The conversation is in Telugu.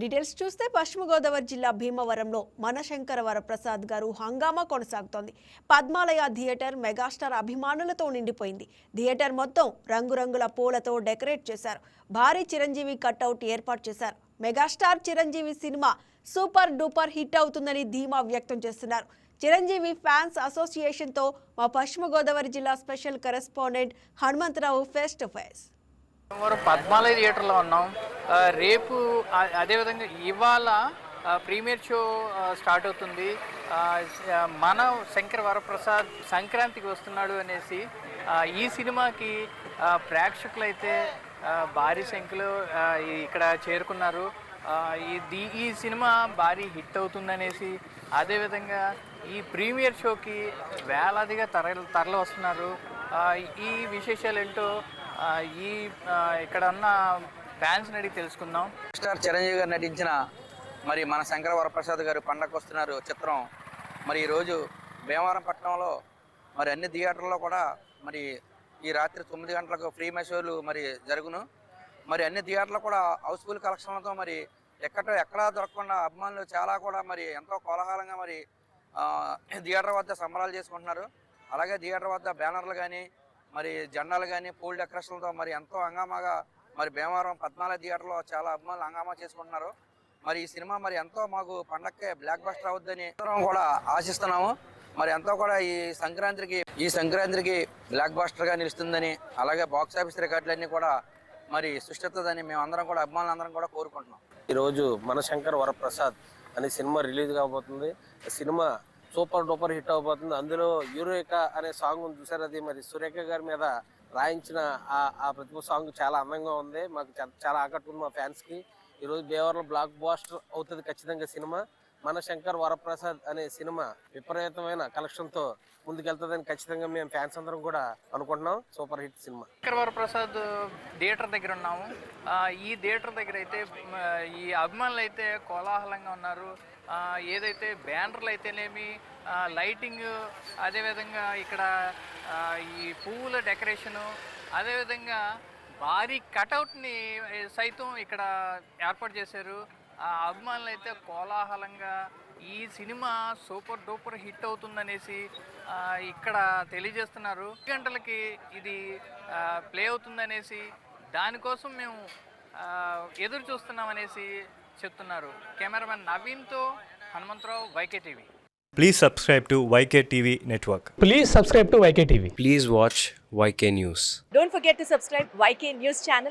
డీటెయిల్స్ చూస్తే పశ్చిమ గోదావరి జిల్లా భీమవరంలో మనశంకర వరప్రసాద్ గారు హంగామా కొనసాగుతోంది. పద్మాలయ థియేటర్ మెగాస్టార్ అభిమానులతో నిండిపోయింది. థియేటర్ మొత్తం రంగురంగుల పూలతో డెకరేట్ చేశారు. భారీ చిరంజీవి కట్అవుట్ ఏర్పాటు చేశారు. Megastar Chiranjeevi cinema super duper hit అవుతుందని ధీమా వ్యక్తం చేస్తున్నారు. చిరంజీవి ఫ్యాన్స్ అసోసియేషన్తో మా పశ్చిమ గోదావరి జిల్లా special correspondent Hanumantharao face to face. మనం పద్మాలయ థియేటర్లో ఉన్నాం. రేపు అదేవిధంగా ఇవాళ ప్రీమియర్ షో స్టార్ట్ అవుతుంది. మన శంకర్ వరప్రసాద్ సంక్రాంతికి వస్తున్నాడు అనేసి ఈ సినిమాకి ప్రేక్షకులైతే భారీ సంఖ్యలో ఇక్కడ చేరుకున్నారు. ఇది ఈ ఈ సినిమా భారీ హిట్ అవుతుందనేసి అదేవిధంగా ఈ ప్రీమియర్ షోకి వేలాదిగా తరలి తరలి వస్తున్నారు. ఈ విశేషాలు ఏంటో ఈ ఇక్కడ ఉన్న ఫ్యాన్స్ని అడిగి తెలుసుకుందాం. స్టార్ చిరంజీవి గారు నటించిన మరి మన శంకర వరప్రసాద్ గారు పండగ వస్తున్నారు చిత్రం. మరి ఈరోజు భీమవరం పట్టణంలో మరి అన్ని థియేటర్లో కూడా మరి ఈ రాత్రి తొమ్మిది గంటలకు ఫ్రీ షోలు మరి జరుగును. మరి అన్ని థియేటర్లు కూడా హౌస్ఫుల్ కలెక్షన్లతో మరి ఎక్కడ ఎక్కడా దొరకకుండా అభిమానులు చాలా కూడా మరి ఎంతో కోలాహలంగా మరి థియేటర్ వద్ద సంబరాలు చేసుకుంటున్నారు. అలాగే థియేటర్ వద్ద బ్యానర్లు కానీ మరి జెండాలు కానీ పూల్ డెకరేషన్లతో మరి ఎంతో హంగామాగా మరి భీమవరం పద్నాలుగు థియేటర్లో చాలా అభిమానులు హంగామా చేసుకుంటున్నారు. మరి ఈ సినిమా మరి ఎంతో మాకు పండక్కే బ్లాక్ బస్టర్ అవుద్దని అందరం కూడా ఆశిస్తున్నాము. మరి ఎంతో కూడా ఈ సంక్రాంతికి ఈ సంక్రాంతికి బ్లాక్ బాస్టర్గా నిలుస్తుందని అలాగే బాక్స్ ఆఫీస్ రికార్డులన్నీ కూడా మరి సృష్టిస్తుందని మేము అందరం కూడా అభిమానులందరం కూడా కోరుకుంటున్నాం. ఈరోజు మనశంకర్ వరప్రసాద్ అనే సినిమా రిలీజ్ కాబోతుంది. సినిమా సూపర్ డూపర్ హిట్ అవబోతుంది. అందులో యూరేక అనే సాంగ్ ఉంది చూసారు? అది మరి సురేఖ గారి మీద రాయించిన ఆ ఆ ప్రతిభ సాంగ్ చాలా అందంగా ఉంది. మాకు చాలా ఆకట్టుకుంది మా ఫ్యాన్స్కి ఈరోజు బేవరంలో బ్లాక్ బాస్టర్ అవుతుంది ఖచ్చితంగా సినిమా. మన శంకర్ వరప్రసాద్ అనే సినిమా విపరీతమైన కలెక్షన్తో ముందుకెళ్తుందని ఖచ్చితంగా మేము ఫ్యాన్స్ అందరం కూడా అనుకుంటున్నాం. Super hit cinema. Shankar Varaprasad theatre దగ్గర ఉన్నాము. ఈ థియేటర్ దగ్గర అయితే ఈ అభిమానులు అయితే కోలాహలంగా ఉన్నారు. ఏదైతే బ్యానర్లు అయితేనేమి లైటింగ్ అదేవిధంగా ఇక్కడ ఈ పువ్వుల డెకరేషను అదేవిధంగా భారీ కటౌట్ని సైతం ఇక్కడ ఏర్పాటు చేశారు. ఆ అభిమానులు అయితే కోలాహలంగా ఈ సినిమా సూపర్ డూపర్ హిట్ అవుతుందనేసి ఆ, ఇక్కడ తెలియజేస్తున్నారు గంటలకి ఇది ప్లే అవుతుందనేసి దానికోసం మేము ఎదురు చూస్తున్నామనేసి చెప్తున్నారు cameraman నవీన్తో Hanumantharao YK TV Please subscribe to YK TV Network. Please subscribe to YK TV. Please watch YK News. Don't forget to subscribe YK News channel